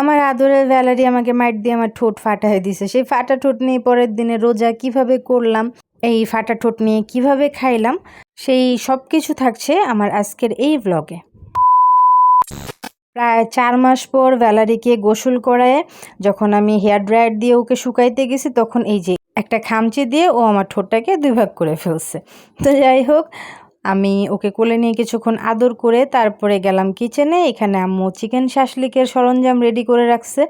আমার আদরের ভ্যালারি আমাকে মাইট দিয়ে আমার ঠোঁট ফাটাই দিছে। সেই ফাটা ঠোঁট নিয়ে পরের দিনে রোজা কীভাবে করলাম, এই ফাটা ঠোঁট নিয়ে কীভাবে খাইলাম, সেই সব কিছু থাকছে আমার আজকের এই ব্লগে প্রায় চার মাস পর ভ্যালারিকে গোসল করায় যখন আমি হেয়ার ড্রায়ার দিয়ে ওকে শুকাইতে গেছি, তখন এই যে একটা খামচি দিয়ে ও আমার ঠোঁটটাকে দুই ভাগ করে ফেলছে। তো যাই হোক আমি ওকে কোলে নিয়ে কিছুক্ষণ আদর করে তারপরে গেলাম কিচেনে। এখানে আম্মু চিকেন শাসলিকের সরঞ্জাম রেডি করে রাখছে।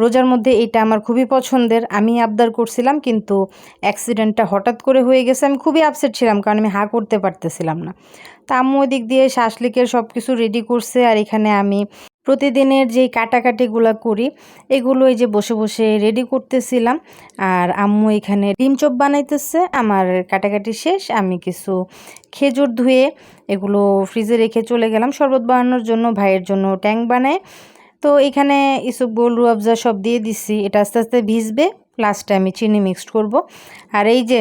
রোজার মধ্যে এটা আমার খুবই পছন্দের। আমি আবদার করছিলাম, কিন্তু অ্যাক্সিডেন্টটা হঠাৎ করে হয়ে গেছে। আমি খুবই আপসেট ছিলাম, কারণ আমি হা করতে পারতেছিলাম না। তা আম্মু ওই দিক দিয়ে শাসলিকের সব কিছু রেডি করছে, আর এখানে আমি প্রতিদিনের যেই কাটাকাটিগুলো করি, এগুলো এই যে বসে বসে রেডি করতেছিলাম। আর আম্মু এখানে ডিম চপ বানাইতেছে, আমার কাটাকাটি শেষ, আমি কিছু খেজুর ধুয়ে এগুলো ফ্রিজে রেখে চলে গেলাম। শরবত বানানোর জন্য ভাইয়ের জন্য ট্যাঙ্ক বানায় তো এখানে ইসুকবুল রুয়াবজা সব দিয়ে দিছি। এটা আস্তে আস্তে ভিজবে লাস্টে আমি চিনি মিক্সড করব। আর এই যে,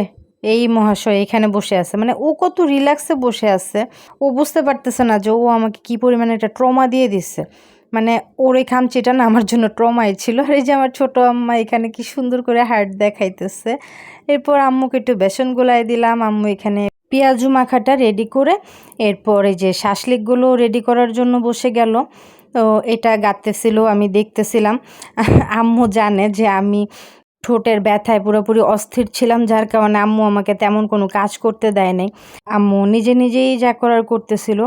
এই মহাশয় এখানে বসে আছে। মানে ও কত রিল্যাক্সে বসে আছে। ও বুঝতে পারতেছে না যে ও আমাকে কি পরিমাণে একটা ট্রমা দিয়ে দিচ্ছে মানে ওর এই খামচিটা না আমার জন্য ট্রমাই ছিল। আর এই যে আমার ছোটো আম্মা এখানে কি সুন্দর করে হার্ট দেখাইতেছে। এরপর আম্মুকে একটু বেসন গোলাই দিলাম। আম্মু এখানে পেঁয়াজু মাখাটা রেডি করে, এরপর এই যে শাসলিকগুলো রেডি করার জন্য বসে গেল। তো এটা গাঁততেছিল আমি দেখতেছিলাম। আম্মু জানে যে আমি ঠোঁটের ব্যথায় পুরোপুরি অস্থির ছিলাম, যার কারণে আম্মু আমাকে তেমন কোনো কাজ করতে দেয় নাই। আম্মু নিজে নিজেই যা করার করতেছিল,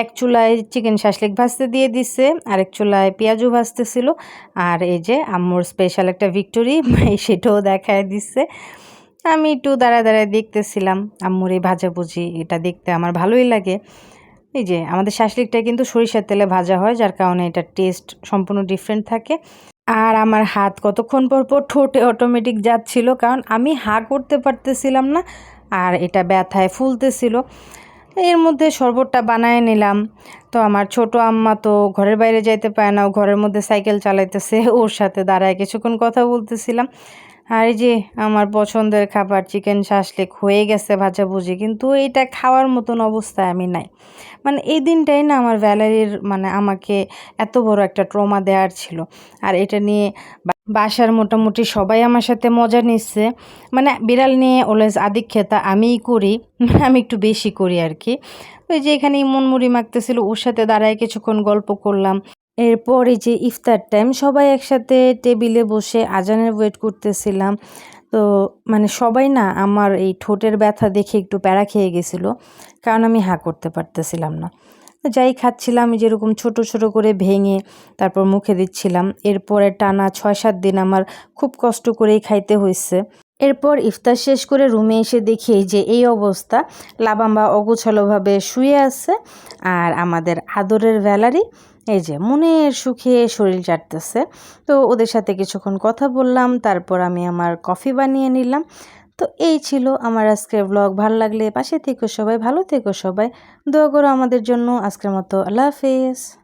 এক চুলায় চিকেন শাসলিক ভাজতে দিয়ে দিচ্ছে আরেক চুলায় পেঁয়াজও ভাজতেছিল, আর এই যে আম্মুর স্পেশাল একটা ভিক্টোরি সেটাও দেখায় দিচ্ছে আমি একটু দাঁড়ায় দাঁড়ায় দেখতেছিলাম, আম্মুর এই ভাজাভুজি, এটা দেখতে আমার ভালোই লাগে। এই যে আমাদের শাসলিকটা কিন্তু সরিষার তেলে ভাজা হয়, যার কারণে এটার টেস্ট সম্পূর্ণ ডিফারেন্ট থাকে। আর আমার হাত কতক্ষণ পর পর ঠোঁটে অটোমেটিক যাচ্ছিল, কারণ আমি হা করতে পারতেছিলাম না আর এটা ব্যথায় ফুলতেছিল। এর মধ্যে শরবতটা বানায় নিলাম। তো আমার ছোট আম্মা তো ঘরের বাইরে যাইতে পায় না, ও ঘরের মধ্যে সাইকেল চালাইতেছে, ওর সাথে দাঁড়ায় কিছুক্ষণ কথা বলতেছিলাম। আর এই যে আমার পছন্দের খাবার চিকেন শাসলিক হয়ে গেছে ভাজাভুজি কিন্তু এটা খাওয়ার মতন অবস্থায় আমি নাই। মানে এই দিনটাই না আমার ভ্যালারির মানে আমাকে এত বড় একটা ট্রমা দেওয়ার ছিল। আর এটা নিয়ে বাসার মোটামুটি সবাই আমার সাথে মজা নিচ্ছে। মানে বিড়াল নিয়ে অলওয়েজ আদিক খেতা আমিই করি আমি একটু বেশি করি আর কি। ওই যে এখানে মনমুড়ি মাখতেছিল, ওর সাথে দাঁড়ায় কিছুক্ষণ গল্প করলাম। এরপর এই যে ইফতার টাইম সবাই একসাথে টেবিলে বসে আজানের ওয়েট করতেছিলাম। তো মানে সবাই না আমার এই ঠোঁটের ব্যথা দেখে একটু প্যারা খেয়ে গেছিল, কারণ আমি হা করতে পারতেছিলাম না। যাই খাচ্ছিলাম যেরকম ছোট ছোট করে ভেঙে তারপর মুখে দিচ্ছিলাম। এরপরে টানা ছয় সাত দিন আমার খুব কষ্ট করেই খাইতে হয়েছে এরপর ইফতার শেষ করে রুমে এসে দেখি যে এই অবস্থা। লাবাম্বা অগোছালোভাবে শুয়ে আছে আর আমাদের আদরের ভ্যালারি এই যে মনের সুখে শরীর চাটতেছে। তো ওদের সাথে কিছুক্ষণ কথা বললাম, তারপর আমি আমার কফি বানিয়ে নিলাম। তো এই ছিল আমার আজকের ব্লগ ভালো লাগলে পাশে থেকো সবাই, ভালো থেকো সবাই। দোয়া করো আমাদের জন্য। আজকের মতো আল্লাহ হাফেজ।